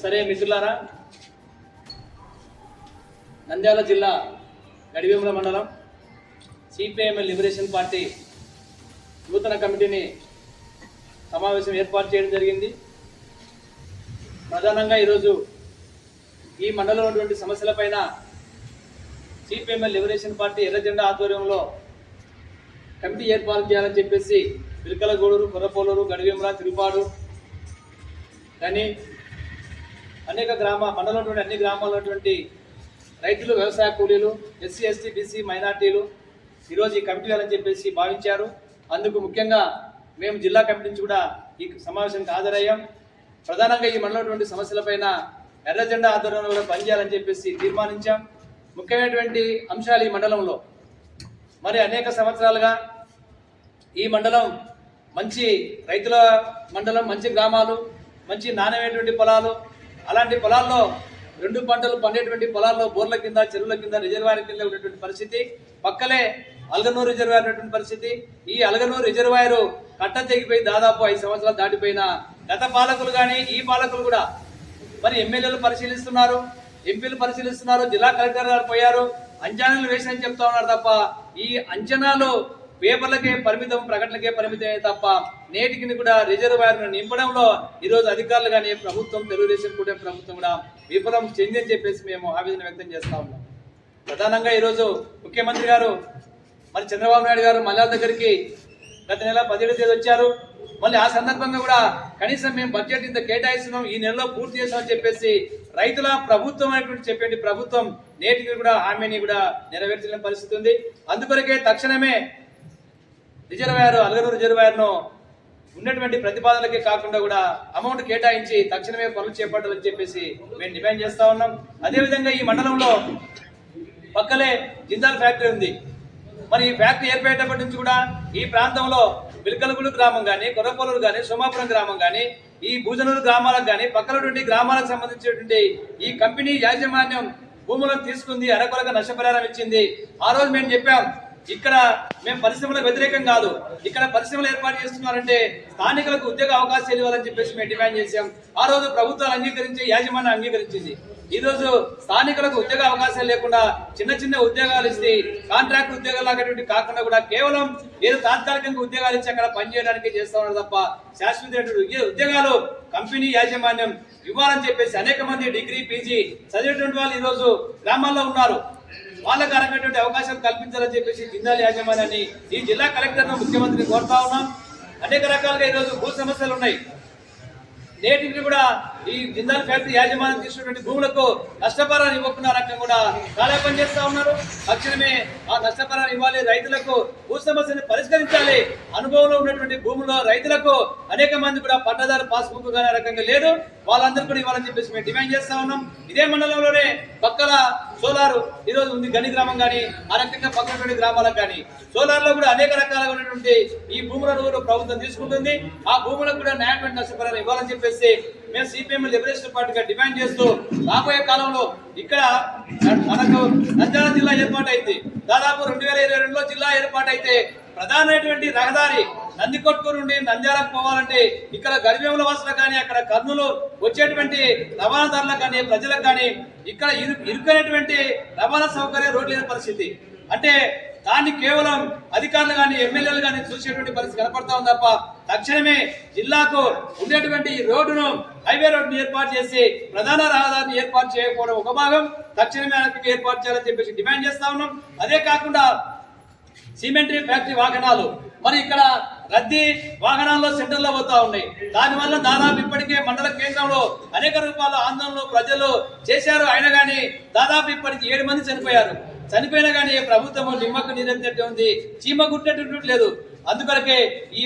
సరే మిత్రులారా నంద్యాల జిల్లా గడివేముల మండలం సిపిఐఎంఎల్ లిబరేషన్ పార్టీ నూతన కమిటీని సమావేశం ఏర్పాటు చేయడం జరిగింది. ప్రధానంగా ఈరోజు ఈ మండలంలో ఉన్నటువంటి సమస్యలపైన సిపిఎంఎల్ లిబరేషన్ పార్టీ ఎర్రజెండా ఆధ్వర్యంలో కమిటీ ఏర్పాటు చేయాలని చెప్పేసి పిరికలగూడూరు కుర్రపోలూరు గడివేముల తిరుపాడు కానీ అనేక గ్రామ మండలంలోని అన్ని గ్రామాల్లో ఉన్నటువంటి రైతులు వ్యవసాయ కూలీలు ఎస్సీ ఎస్టీ బీసీ మైనార్టీలు ఈరోజు ఈ కమిటీ అని చెప్పేసి భావించారు. అందుకు ముఖ్యంగా మేము జిల్లా కమిటీ నుంచి కూడా ఈ సమావేశానికి హాజరయ్యాం. ప్రధానంగా ఈ మండలంలో ఉన్నటువంటి సమస్యలపైన ఎర్ర జెండా ఆధ్వర్యంలో కూడా పనిచేయాలని చెప్పేసి తీర్మానించాం. ముఖ్యమైనటువంటి అంశాలు ఈ మండలంలో. మరి అనేక సంవత్సరాలుగా ఈ మండలం మంచి రైతుల మండలం మంచి గ్రామాలు మంచి నాణ్యమైనటువంటి పొలాలు అలాంటి పొలాల్లో రెండు పంటలు పండేటువంటి పొలాల్లో బోర్ల కింద చెరువుల కింద రిజర్వాయర్ కింద ఉన్నటువంటి పరిస్థితి పక్కలే అలగనూరు రిజర్వాయర్ ఉన్నటువంటి పరిస్థితి. ఈ అలగనూరు రిజర్వాయర్ కట్ట తెగిపోయి దాదాపు ఐదు సంవత్సరాలు దాటిపోయిన గత పాలకులు కానీ ఈ పాలకులు కూడా మరి ఎమ్మెల్యేలు పరిశీలిస్తున్నారు ఎంపీలు పరిశీలిస్తున్నారు జిల్లా కలెక్టర్ గారు పోయారు అంచనాలు వేసినని చెప్తా ఉన్నారు తప్ప ఈ అంచనాలు పేపర్లకే పరిమితం ప్రకటనకే పరిమితమే తప్ప నేటికి కూడా రిజర్వాయర్ను నింపడంలో ఈరోజు అధికారులు కానీ ప్రభుత్వం తెలుగుదేశం కూటమి ప్రభుత్వం కూడా విఫలం చెందని చెప్పేసి మేము ఆవేదన వ్యక్తం చేస్తా ఉన్నాం. ప్రధానంగా ఈరోజు ముఖ్యమంత్రి గారు మరి చంద్రబాబు నాయుడు గారు మల్లాల దగ్గరికి గత నెల పదిహేడు తేదీ వచ్చారు. మళ్ళీ ఆ సందర్భంగా కూడా కనీసం మేము బడ్జెట్ ఇంత కేటాయిస్తున్నాం ఈ నెలలో పూర్తి చేస్తామని చెప్పేసి రైతుల ప్రభుత్వం అనేటువంటి చెప్పేటి ప్రభుత్వం నేటికి కూడా హామీని కూడా నెరవేర్చలేని పరిస్థితి ఉంది. అందుకొరకే తక్షణమే రిజర్వాయర్ అలగరు రిజర్వాయర్ను ఉన్నటువంటి ప్రతిపాదనలకే కాకుండా కూడా అమౌంట్ కేటాయించి తక్షణమే పనులు చేపట్టాలని చెప్పేసి మేము డిమాండ్ చేస్తూ ఉన్నాం. అదేవిధంగా ఈ మండలంలో పక్కలే జిందాల్ ఫ్యాక్టరీ ఉంది. మరి ఈ ఫ్యాక్టరీ ఏర్పడేటప్పటి నుంచి కూడా ఈ ప్రాంతంలో పిల్కలగూడు గ్రామం కానీ కొర్రపల్లూరు కానీ సోమాపురం గ్రామం కానీ ఈ భూజనూరు గ్రామాలకు కానీ పక్కనటువంటి గ్రామాలకు సంబంధించినటువంటి ఈ కంపెనీ యాజమాన్యం భూములను తీసుకుంది అరకొరగా నష్టపరిహారం ఇచ్చింది. ఆ రోజు మేము చెప్పాం ఇక్కడ మేము పరిశ్రమలకు వ్యతిరేకం కాదు. ఇక్కడ పరిశ్రమలు ఏర్పాటు చేస్తున్నారంటే స్థానికులకు ఉద్యోగ అవకాశాలు ఇవ్వాలని చెప్పేసి మేము డిమాండ్ చేశాం. ఆ రోజు ప్రభుత్వాలు అంగీకరించి యాజమాన్యం అంగీకరించింది. ఈరోజు స్థానికులకు ఉద్యోగ అవకాశాలు లేకుండా చిన్న చిన్న ఉద్యోగాలు ఇస్తే కాంట్రాక్ట్ ఉద్యోగాలు లాగటువంటి కాకుండా కూడా కేవలం ఏదో తాత్కాలికంగా ఉద్యోగాలు ఇచ్చి అక్కడ పనిచేయడానికి చేస్తా ఉన్నారు తప్ప శాశ్వతమైనటువంటి ఉద్యోగాలు కంపెనీ యాజమాన్యం ఇవ్వాలని చెప్పేసి అనేక మంది డిగ్రీ పీజీ చదివేటువంటి వాళ్ళు ఈరోజు గ్రామాల్లో ఉన్నారు. వాళ్ళకు అరగటువంటి అవకాశం కల్పించాలని చెప్పేసి జిల్లాల యాజమాన్యాన్ని ఈ జిల్లా కలెక్టర్ను ముఖ్యమంత్రిని కోరుతా ఉన్నాం. అనేక రకాలుగా ఈరోజు భూ సమస్యలు ఉన్నాయి. నేటికి కూడా ఈ జిందాల్ ఫ్యాక్టరీ యాజమాన్యం తీసుకున్నటువంటి భూములకు నష్టపరాన్ని ఇవ్వకుండా రకం కూడా కాలయాపన చేస్తా ఉన్నారు. తక్షణమే ఆ నష్టపరాన్ని ఇవ్వాలి. రైతులకు భూ సమస్యను పరిష్కరించాలి. అనుభవంలో ఉన్నటువంటి భూముల్లో రైతులకు అనేక మంది కూడా పట్టదారు పాస్బుక్ కానీ రకంగా లేదు. వాళ్ళందరూ కూడా ఇవ్వాలని చెప్పేసి మేము డిమాండ్ చేస్తా ఉన్నాం. ఇదే మండలంలోనే పక్కల సోలార్ ఈరోజు ఉంది గని గ్రామం కానీ ఆ రకంగా పక్కనటువంటి గ్రామాలకు కానీ సోలార్లో కూడా అనేక రకాలుగా ఉన్నటువంటి ఈ భూములను కూడా ప్రభుత్వం తీసుకుంటుంది. ఆ భూములకు కూడా న్యాయమైన నష్టపరాలు ఇవ్వాలని చెప్పేసి మేము సిపిఎం లిబరేషన్ పార్టీగా డిమాండ్ చేస్తూ రాబోయే కాలంలో ఇక్కడ మనకు నంద్యాల జిల్లా ఏర్పాటు దాదాపు రెండు వేల ఇరవై రెండులో జిల్లా ఏర్పాటు అయితే ప్రధానమైనటువంటి రహదారి నందికొట్కూరు నుండి నంద్యాలకు పోవాలంటే ఇక్కడ గడివేముల వాసులకు కానీ అక్కడ కర్నూలు వచ్చేటువంటి రవాణాదారులకు కానీ ప్రజలకు కానీ ఇక్కడ ఇరు ఇరుకైనటువంటి రవాణా సౌకర్యం రోడ్లు లేని పరిస్థితి. అంటే దాన్ని కేవలం అధికారులు కానీ ఎమ్మెల్యేలు కానీ చూసేటువంటి పరిస్థితి కనపడతా ఉంది తప్ప తక్షణమే జిల్లాకు ఉండేటువంటి ఈ రోడ్డును హైవే రోడ్డును ఏర్పాటు చేసి ప్రధాన రహదారిని ఏర్పాటు చేయకపోవడం ఒక భాగం. తక్షణమే ఆయనకి ఏర్పాటు చేయాలని చెప్పేసి డిమాండ్ చేస్తా ఉన్నాం. అదే కాకుండా సిమెంటరీ ఫ్యాక్టరీ వాహనాలు. మరి ఇక్కడ రద్దీ వాహనాల్లో సెంటర్లో పోతా ఉన్నాయి. దానివల్ల దాదాపు ఇప్పటికే మండల కేంద్రంలో అనేక రూపాల ఆందోళనలు ప్రజలు చేశారు. అయినా కానీ దాదాపు ఇప్పటికి ఏడు మంది చనిపోయారు. చనిపోయినా కానీ ప్రభుత్వం నిమ్మకు నిరంతరం ఉంది. చీమ గుట్టేటట్టు లేదు అందుకొరకే ఈ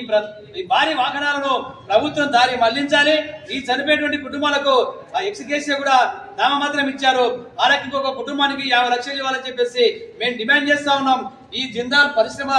ఈ భారీ వాహనాలను ప్రభుత్వం దారి మళ్ళించాలి. ఈ చనిపోయేటువంటి కుటుంబాలకు ఆ ఎక్స్కేసీ కూడా నామమాత్రం ఇచ్చారు. ఆ రకంగా ఒక కుటుంబానికి యాభై లక్షలు ఇవ్వాలని చెప్పేసి మేము డిమాండ్ చేస్తా ఉన్నాం. ఈ జిందాల్ పరిశ్రమ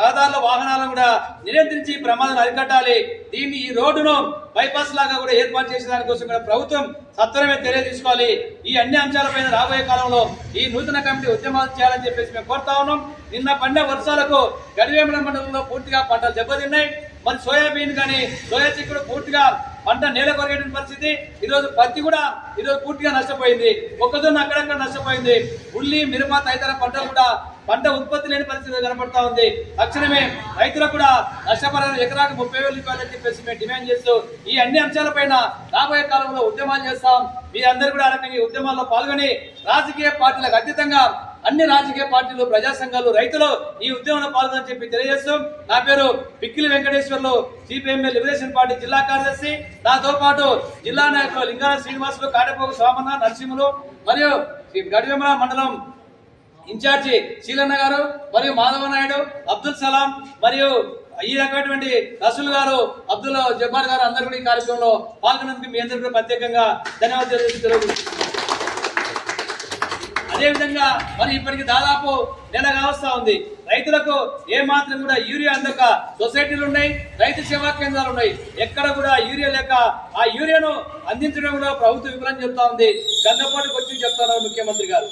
రహదారుల వాహనాలను కూడా నియంత్రించి ఈ ప్రమాదాన్ని అరికట్టాలి. దీన్ని ఈ రోడ్డును బైపాస్ లాగా కూడా ఏర్పాటు చేసే దానికోసం కూడా ప్రభుత్వం సత్వరమే చర్య తీసుకోవాలి. ఈ అన్ని అంశాలపైన రాబోయే కాలంలో ఈ నూతన కమిటీ ఉద్యమాలు చేయాలని చెప్పేసి మేము కోరుతా ఉన్నాం. నిన్న పండే వర్షాలకు గడివేమల మండలంలో పూర్తిగా పంటలు దెబ్బతిన్నాయి. మరి సోయాబీన్ కానీ సోయా చిక్కుడు పూర్తిగా పంట నేల కొరగేటువంటి పరిస్థితి ఈరోజు పత్తి కూడా ఈరోజు పూర్తిగా నష్టపోయింది. మొక్కజొన్న అక్కడక్కడ నష్టపోయింది. ఉల్లి మిరప తదితర పంటలు కూడా పంట ఉత్పత్తి లేని పరిస్థితి కనబడతా ఉంది. తక్షణమే రైతులకు కూడా నష్టపరిహారం ఎకరాకు ముప్పై వేలు ఇవ్వాలని చెప్పేసి మేము డిమాండ్ చేస్తూ ఈ అన్ని అంశాలపైన రాబోయే కాలంలో ఉద్యమాలు చేస్తాం. మీరందరూ కూడా ఆ రకంగా ఈ ఉద్యమాల్లో పాల్గొని రాజకీయ పార్టీలకు అతీతంగా అన్ని రాజకీయ పార్టీలు ప్రజా సంఘాలు రైతులు ఈ ఉద్యమంలో పాల్గొని చెప్పి తెలియజేస్తూ నా పేరు Pikkili Venkateswarlu CPML liberation party జిల్లా కార్యదర్శి. నాతో పాటు జిల్లా నాయకులు లింగాల శ్రీనివాసులు కాటపోగు సోమన్న నరసింహులు మరియు ఈ గడివెమల మండలం ఇన్ఛార్జి శీలన్న గారు మరియు మాధవ నాయుడు అబ్దుల్ సలాం మరియు ఈ రకమైనటువంటి రసూల్ గారు అబ్దుల్ జబ్బార్ గారు అందరూ కూడా ఈ కార్యక్రమంలో పాల్గొన్నందుకు మీ అందరికీ ప్రత్యేకంగా ధన్యవాదాలు తెలుపుతున్నాను అదేవిధంగా మరి ఇప్పటికి దాదాపు నెల కావస్తా ఉంది. రైతులకు ఏ మాత్రం కూడా యూరియా అందక సొసైటీలు ఉన్నాయి రైతు సేవా కేంద్రాలు ఉన్నాయి. ఎక్కడ కూడా యూరియా లేక ఆ యూరియాను అందించడం కూడా ప్రభుత్వం విఫలం చెప్తా ఉంది. గంగపాటికి వచ్చి చెప్తున్నారు ముఖ్యమంత్రి గారు.